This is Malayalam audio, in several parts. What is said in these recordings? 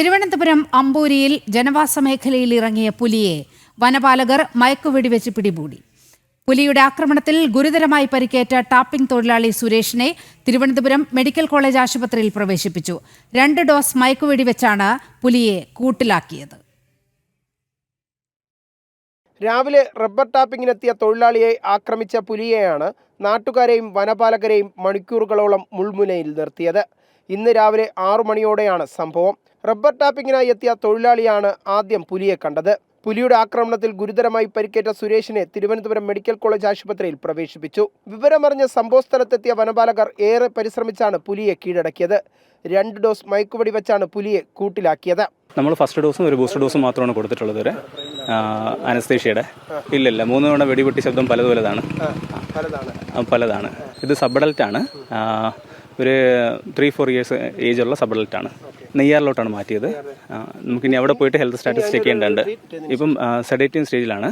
തിരുവനന്തപുരം അമ്പൂരിയിൽ ജനവാസ മേഖലയിൽ ഇറങ്ങിയ പുലിയെ വനപാലകർ മയക്കുവെടിവെച്ച് പിടികൂടി. പുലിയുടെ ആക്രമണത്തിൽ ഗുരുതരമായി പരിക്കേറ്റ ടാപ്പിംഗ് തൊഴിലാളി സുരേഷിനെ തിരുവനന്തപുരം മെഡിക്കൽ കോളേജ് ആശുപത്രിയിൽ പ്രവേശിപ്പിച്ചു. രണ്ട് ഡോസ് മയക്കുവെടിവെച്ചാണ് പുലിയെ കൂട്ടിലാക്കിയത്. രാവിലെ റബ്ബർ ടാപ്പിങ്ങിനെത്തിയ തൊഴിലാളിയെ ആക്രമിച്ച പുലിയെയാണ് നാട്ടുകാരെയും വനപാലകരെയും മണിക്കൂറുകളോളം മുൾമുനയിൽ നിർത്തിയത്. ഇന്ന് രാവിലെ ആറു മണിയോടെയാണ് സംഭവം. റബ്ബർ ടാപ്പിങ്ങിനായി എത്തിയ തൊഴിലാളിയാണ് ആദ്യം പുലിയെ കണ്ടത്. പുലിയുടെ ആക്രമണത്തിൽ ഗുരുതരമായി പരിക്കേറ്റ സുരേഷിനെ തിരുവനന്തപുരം മെഡിക്കൽ കോളേജ് ആശുപത്രിയിൽ പ്രവേശിപ്പിച്ചു. വിവരമറിഞ്ഞ സംഭവസ്ഥലത്തെത്തിയ വനപാലകർ ഏറെ പരിശ്രമിച്ചാണ് പുലിയെ കീഴടക്കിയത്. രണ്ട് ഡോസ് മയക്കുവടി വെച്ചാണ് പുലിയെ കൂട്ടിലാക്കിയത്. നമ്മൾ ഫസ്റ്റ് ഡോസും ഒരു ബൂസ്റ്റർ ഡോസും മാത്രമാണ് കൊടുത്തിട്ടുള്ളത് വരെ അനസ്തേഷ്യയുടെ. ഇല്ലില്ല മൂന്ന് തവണ വെടിപൊട്ടി ശബ്ദം പലതാണ്. പലതാണ് പലതാണ്. ഇത് സബ് ആണ്. ഒരു ത്രീ ഫോർ ഇയേഴ്സ് ഏജ് ഉള്ള സബഡൽറ്റ് ആണ്. നെയ്യാറിലോട്ടാണ് മാറ്റിയത്. നമുക്കിനി അവിടെ പോയിട്ട് ഹെൽത്ത് സ്റ്റാറ്റസ് ചെക്ക് ചെയ്യേണ്ടതുണ്ട്. ഇപ്പം സെഡേറ്റീവ് സ്റ്റേജിലാണ്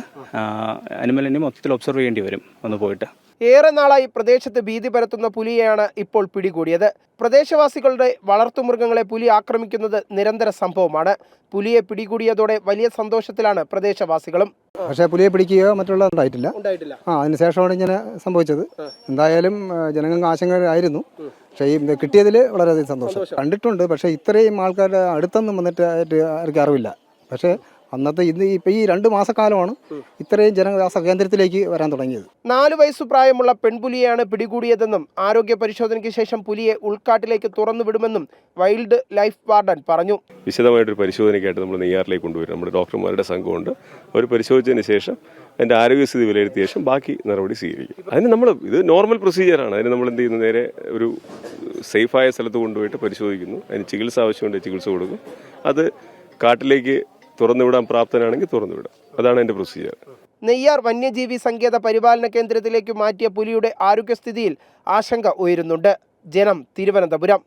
അനിമലിനെ മൊത്തത്തിൽ ഒബ്സർവ് ചെയ്യേണ്ടി വരും ഒന്ന് പോയിട്ട്. ഏറെ നാളായി പ്രദേശത്ത് ഭീതി പരത്തുന്ന പുലിയെയാണ് ഇപ്പോൾ പിടികൂടിയത്. പ്രദേശവാസികളുടെ വളർത്തുമൃഗങ്ങളെ പുലി ആക്രമിക്കുന്നത് നിരന്തര സംഭവമാണ്. പുലിയെ പിടികൂടിയതോടെ വലിയ സന്തോഷത്തിലാണ് പ്രദേശവാസികളും. പക്ഷേ പുലിയെ പിടിക്കുകയോ മറ്റുള്ള ഉണ്ടായിട്ടില്ല. ആ അതിനുശേഷമാണ് ഇങ്ങനെ സംഭവിച്ചത്. എന്തായാലും ജനങ്ങൾക്ക് ആശങ്കയായിരുന്നു പക്ഷേ ഈ കിട്ടിയതിൽ വളരെയധികം സന്തോഷം. കണ്ടിട്ടുണ്ട് പക്ഷേ ഇത്രയും ആൾക്കാരുടെ അടുത്തൊന്നും വന്നിട്ട് ആയിട്ട് ആർക്കും അറിവില്ല. പക്ഷേ അന്നത്തെ ഇന്ന് ഇപ്പം ഈ രണ്ട് മാസക്കാലമാണ് ഇത്രയും ജനവാസ കേന്ദ്രത്തിലേക്ക് വരാൻ തുടങ്ങിയത്. നാലു വയസ്സു പ്രായമുള്ള പെൺപുലിയാണ് പിടികൂടിയതെന്നും ആരോഗ്യ പരിശോധനയ്ക്ക് ശേഷം പുലിയെ ഉൾക്കാട്ടിലേക്ക് തുറന്നു വിടുമെന്നും വൈൽഡ് ലൈഫ് വാർഡൻ പറഞ്ഞു. വിശദമായിട്ടൊരു പരിശോധനയ്ക്കായിട്ട് നമ്മൾ നെയ്യാറിലേക്ക് കൊണ്ടുവരും നമ്മുടെ ഡോക്ടർമാരുടെ സംഘമുണ്ട്. അവർ പരിശോധിച്ചതിന് ശേഷം എന്റെ ആരോഗ്യസ്ഥിതി വിലയിരുത്തിയ ശേഷം ബാക്കി നടപടി സ്വീകരിക്കും. അതിന് നമ്മൾ ഇത് നോർമൽ പ്രൊസീജിയറാണ് അതിന് നമ്മൾ എന്ത് ചെയ്യുന്നു? നേരെ ഒരു സേഫായ സ്ഥലത്ത് കൊണ്ടുപോയിട്ട് പരിശോധിക്കുന്നു. അതിന് ചികിത്സ ആവശ്യമുണ്ട് ചികിത്സ കൊടുക്കും. അത് കാട്ടിലേക്ക് തുറന്നുവിടാൻ പ്രാപ്തനാണെങ്കിൽ തുറന്നുവിടാം. അതാണ് എന്റെ പ്രൊസീജിയർ നെയ്യാർ വന്യജീവി സങ്കേത പരിപാലന കേന്ദ്രത്തിലേക്ക് മാറ്റിയ പുലിയുടെ ആരോഗ്യസ്ഥിതിയിൽ ആശങ്ക ഉയരുന്നുണ്ട്. ജനം തിരുവനന്തപുരം.